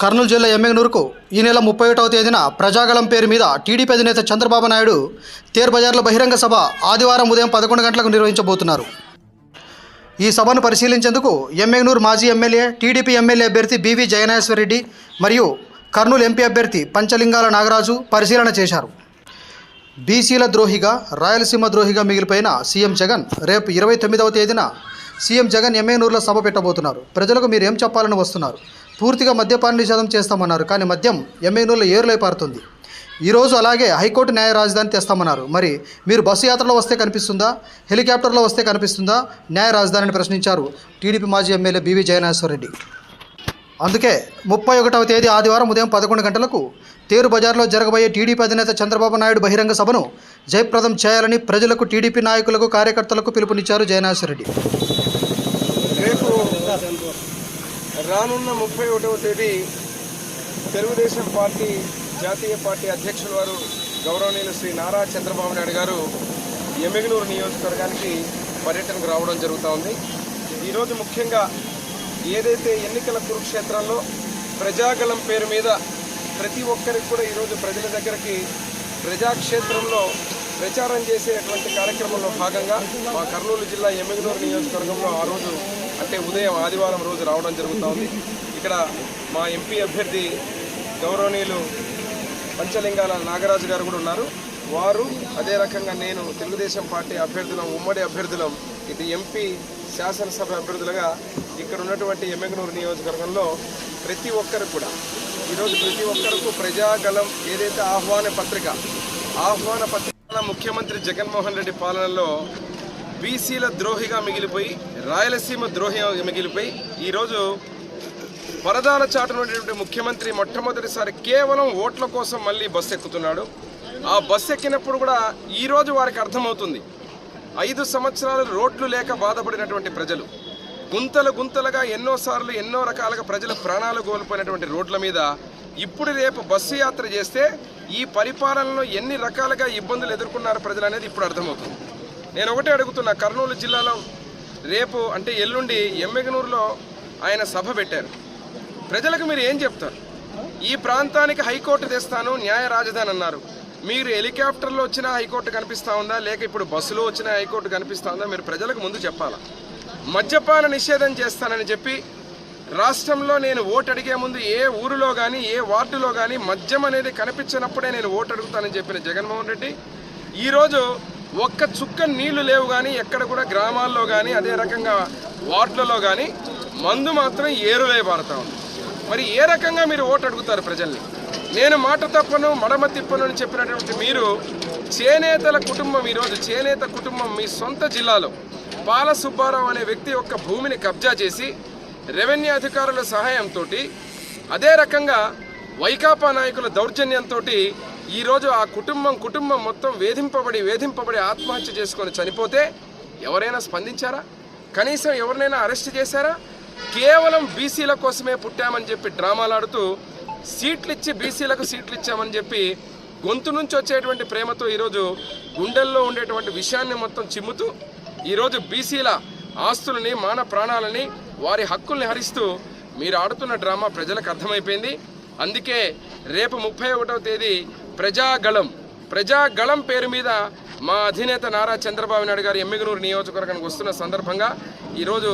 కర్నూలు జిల్లా ఎమ్మెగనూరుకు ఈ నెల ముప్పై ఒకటవ తేదీన ప్రజాగళం పేరు మీద టీడీపీ అధినేత చంద్రబాబు నాయుడు తేర్ బజార్లో బహిరంగ సభ ఆదివారం ఉదయం పదకొండు గంటలకు నిర్వహించబోతున్నారు. ఈ సభను పరిశీలించేందుకు ఎమ్మెగనూరు మాజీ ఎమ్మెల్యే టీడీపీ ఎమ్మెల్యే అభ్యర్థి బివి జయనాశ్వరరెడ్డి మరియు కర్నూలు ఎంపీ అభ్యర్థి పంచలింగాల నాగరాజు పరిశీలన చేశారు. బీసీల ద్రోహిగా రాయలసీమ ద్రోహిగా మిగిలిపోయిన సీఎం జగన్ రేపు ఇరవై తొమ్మిదవ తేదీన సీఎం జగన్ ఎమ్మెనూరులో సభ పెట్టబోతున్నారు. ప్రజలకు మీరు ఏం చెప్పాలని వస్తున్నారు? పూర్తిగా మద్యపాన నిషేధం చేస్తామన్నారు కానీ మద్యం ఎమ్మెనూరులో ఏరులై పారుతుంది. ఈరోజు అలాగే హైకోర్టు న్యాయ రాజధాని తెస్తామన్నారు. మరి మీరు బస్సు యాత్రలో వస్తే కనిపిస్తుందా? హెలికాప్టర్లో వస్తే కనిపిస్తుందా? న్యాయ రాజధానిని ప్రశ్నించారు టీడీపీ మాజీ ఎమ్మెల్యే బీవీ జయనాశ్వరరెడ్డి అందుకే ముప్పై ఒకటవ తేదీ ఆదివారం ఉదయం పదకొండు గంటలకు తేరు బజార్లో జరగబోయే టీడీపీ అధినేత చంద్రబాబు నాయుడు బహిరంగ సభను జయప్రదం చేయాలని ప్రజలకు టీడీపీ నాయకులకు కార్యకర్తలకు పిలుపునిచ్చారు జయనాశ్వరరెడ్డి రానున్న ముప్పై ఒకటవ తేదీ తెలుగుదేశం పార్టీ జాతీయ పార్టీ అధ్యక్షుల వారు గౌరవనీయులు శ్రీ నారా చంద్రబాబు నాయుడు గారు ఎమ్మెగనూరు నియోజకవర్గానికి పర్యటనకు రావడం జరుగుతూ ఉంది. ఈరోజు ముఖ్యంగా ఏదైతే ఎన్నికల కురుక్షేత్రంలో ప్రజాగళం పేరు మీద ప్రతి ఒక్కరికి కూడా ఈరోజు ప్రజల దగ్గరికి ప్రజాక్షేత్రంలో ప్రచారం చేసేటువంటి కార్యక్రమంలో భాగంగా మా కర్నూలు జిల్లా ఎమ్మెగనూరు నియోజకవర్గంలో ఆ రోజు అంటే ఉదయం ఆదివారం రోజు రావడం జరుగుతూ ఉంది ఇక్కడ మా ఎంపీ అభ్యర్థి గౌరవనీయులు పంచలింగాల నాగరాజు గారు కూడా ఉన్నారు. వారు అదే రకంగా నేను తెలుగుదేశం పార్టీ అభ్యర్థులం ఉమ్మడి అభ్యర్థులం ఇది ఎంపీ శాసనసభ అభ్యర్థులుగా ఇక్కడ ఉన్నటువంటి ఎమ్మెగనూరు నియోజకవర్గంలో ప్రతి ఒక్కరు కూడా ఈరోజు ప్రతి ఒక్కరికి ప్రజాగలం ఏదైతే ఆహ్వాన పత్రిక ఆహ్వాన పత్రిక ముఖ్యమంత్రి జగన్మోహన్ రెడ్డి పాలనలో బీసీల ద్రోహిగా మిగిలిపోయి రాయలసీమ ద్రోహి మిగిలిపోయి ఈరోజు వరదాల చాటునటువంటి ముఖ్యమంత్రి మొట్టమొదటిసారి కేవలం ఓట్ల కోసం మళ్ళీ బస్సు ఎక్కుతున్నాడు. ఆ బస్సు ఎక్కినప్పుడు కూడా ఈ రోజు వారికి అర్థమవుతుంది. ఐదు సంవత్సరాలు రోడ్లు లేక బాధపడినటువంటి ప్రజలు గుంతలు గుంతలుగా ఎన్నోసార్లు ఎన్నో రకాలుగా ప్రజల ప్రాణాలు కోల్పోయినటువంటి రోడ్ల మీద ఇప్పుడు రేపు బస్సు యాత్ర చేస్తే ఈ పరిపాలనలో ఎన్ని రకాలుగా ఇబ్బందులు ఎదుర్కొన్నారు ప్రజలు అనేది ఇప్పుడు అర్థమవుతుంది. నేను ఒకటే అడుగుతున్నా కర్నూలు జిల్లాలో రేపు అంటే ఎల్లుండి ఎమ్మెగనూరులో ఆయన సభ పెట్టారు. ప్రజలకు మీరు ఏం చెప్తారు? ఈ ప్రాంతానికి హైకోర్టు తెస్తాను న్యాయ రాజధాని అన్నారు. మీరు హెలికాప్టర్లో వచ్చినా హైకోర్టు కనిపిస్తూ ఉందా? లేక ఇప్పుడు బస్సులో వచ్చినా హైకోర్టు కనిపిస్తూ ఉందా? మీరు ప్రజలకు ముందు చెప్పాలా? మద్యపాన నిషేధం చేస్తానని చెప్పి రాష్ట్రంలో నేను ఓటు అడిగే ముందు ఏ ఊరిలో కానీ ఏ వార్డులో కానీ మద్యం అనేది కనిపించినప్పుడే నేను ఓటు అడుగుతానని చెప్పిన జగన్మోహన్ రెడ్డి ఈరోజు ఒక్క చుక్క నీళ్ళు లేవు కానీ ఎక్కడ కూడా గ్రామాల్లో కానీ అదే రకంగా వార్డులలో కానీ మందు మాత్రం ఏరువేయబడతా ఉంది. మరి ఏ రకంగా మీరు ఓటు అడుగుతారు ప్రజల్ని? నేను మాట తప్పను మడమ తిప్పను అని చెప్పినటువంటి మీరు చేనేతల కుటుంబం ఈరోజు చేనేత కుటుంబం మీ సొంత జిల్లాలో పాల సుబ్బారావు అనే వ్యక్తి యొక్క భూమిని కబ్జా చేసి రెవెన్యూ అధికారుల సహాయంతో అదే రకంగా వైకాపా నాయకుల దౌర్జన్యంతో ఈరోజు ఆ కుటుంబం కుటుంబం మొత్తం వేధింపబడి వేధింపబడి ఆత్మహత్య చేసుకొని చనిపోతే ఎవరైనా స్పందించారా? కనీసం ఎవరినైనా అరెస్ట్ చేశారా? కేవలం బీసీల కోసమే పుట్టామని చెప్పి డ్రామాలాడుతూ సీట్లు ఇచ్చి బీసీలకు సీట్లు ఇచ్చామని చెప్పి గొంతు నుంచి వచ్చేటువంటి ప్రేమతో ఈరోజు గుండెల్లో ఉండేటువంటి విషయాన్ని మొత్తం చిమ్ముతూ ఈరోజు బీసీల ఆస్తులని మాన ప్రాణాలని వారి హక్కుల్ని హరిస్తూ మీరు ఆడుతున్న డ్రామా ప్రజలకు అర్థమైపోయింది. అందుకే రేపు ముప్పై ఒకటవ తేదీ ప్రజాగళం ప్రజాగళం పేరు మీద మా అధినేత నారా చంద్రబాబు నాయుడు గారు ఎమ్మిగనూరు నియోజకవర్గానికి వస్తున్న సందర్భంగా ఈరోజు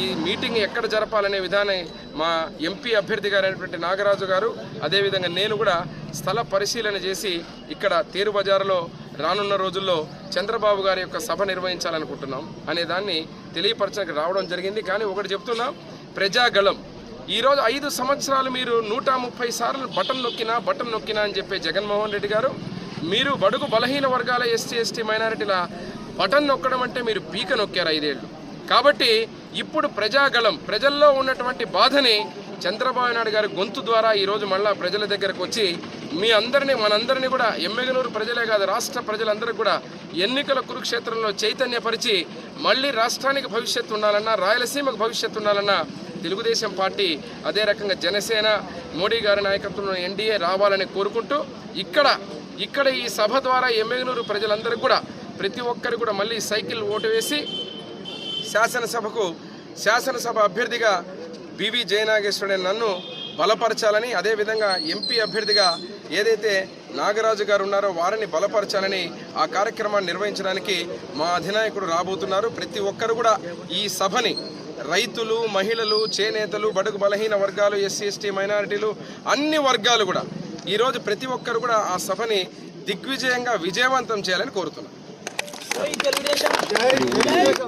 ఈ మీటింగ్ ఎక్కడ జరపాలనే విధానం మా ఎంపీ అభ్యర్థి గారైనటువంటి నాగరాజు గారు అదేవిధంగా నేను కూడా స్థల పరిశీలన చేసి ఇక్కడ తేరు బజారులో రానున్న రోజుల్లో చంద్రబాబు గారి యొక్క సభ నిర్వహించాలనుకుంటున్నాం అనే దాన్ని తెలియపరచడానికి రావడం జరిగింది. కానీ ఒకటి చెప్తున్నాం ప్రజాగళం ఈరోజు ఐదు సంవత్సరాలు మీరు నూట ముప్పై సార్లు బటన్ నొక్కినా బటన్ నొక్కినా అని చెప్పే జగన్మోహన్ రెడ్డి గారు మీరు బడుగు బలహీన వర్గాల ఎస్సీ ఎస్టీ మైనారిటీల బటన్ నొక్కడం అంటే మీరు పీక నొక్కారు ఐదేళ్ళు. కాబట్టి ఇప్పుడు ప్రజాగళం ప్రజల్లో ఉన్నటువంటి బాధని చంద్రబాబు నాయుడు గారి గొంతు ద్వారా ఈరోజు మళ్ళా ప్రజల దగ్గరకు వచ్చి మీ అందరినీ మనందరినీ కూడా ఎమ్మెగనూరు ప్రజలే కాదు రాష్ట్ర ప్రజలందరికీ కూడా ఎన్నికల కురుక్షేత్రంలో చైతన్యపరిచి మళ్ళీ రాష్ట్రానికి భవిష్యత్తు ఉండాలన్నా రాయలసీమకు భవిష్యత్తు ఉండాలన్నా తెలుగుదేశం పార్టీ అదే రకంగా జనసేన మోడీ గారి నాయకత్వంలో ఎన్డీఏ రావాలని కోరుకుంటూ ఇక్కడ ఇక్కడ ఈ సభ ద్వారా ఎమ్మెగనూరు ప్రజలందరికీ కూడా ప్రతి ఒక్కరు కూడా మళ్ళీ సైకిల్ ఓటు వేసి శాసనసభకు శాసనసభ అభ్యర్థిగా బివి జయనాగేశ్వరుడే నన్ను బలపరచాలని అదేవిధంగా ఎంపీ అభ్యర్థిగా ఏదైతే నాగరాజు గారు ఉన్నారో వారిని బలపరచాలని ఆ కార్యక్రమాన్ని నిర్వహించడానికి మా అధినాయకుడు రాబోతున్నారు. ప్రతి ఒక్కరు కూడా ఈ సభని రైతులు మహిళలు చేనేతలు బడుగు బలహీన వర్గాలు ఎస్సీ ఎస్టీ మైనారిటీలు అన్ని వర్గాలు కూడా ఈరోజు ప్రతి ఒక్కరు కూడా ఆ సభని దిగ్విజయంగా విజయవంతం చేయాలని కోరుతున్నాను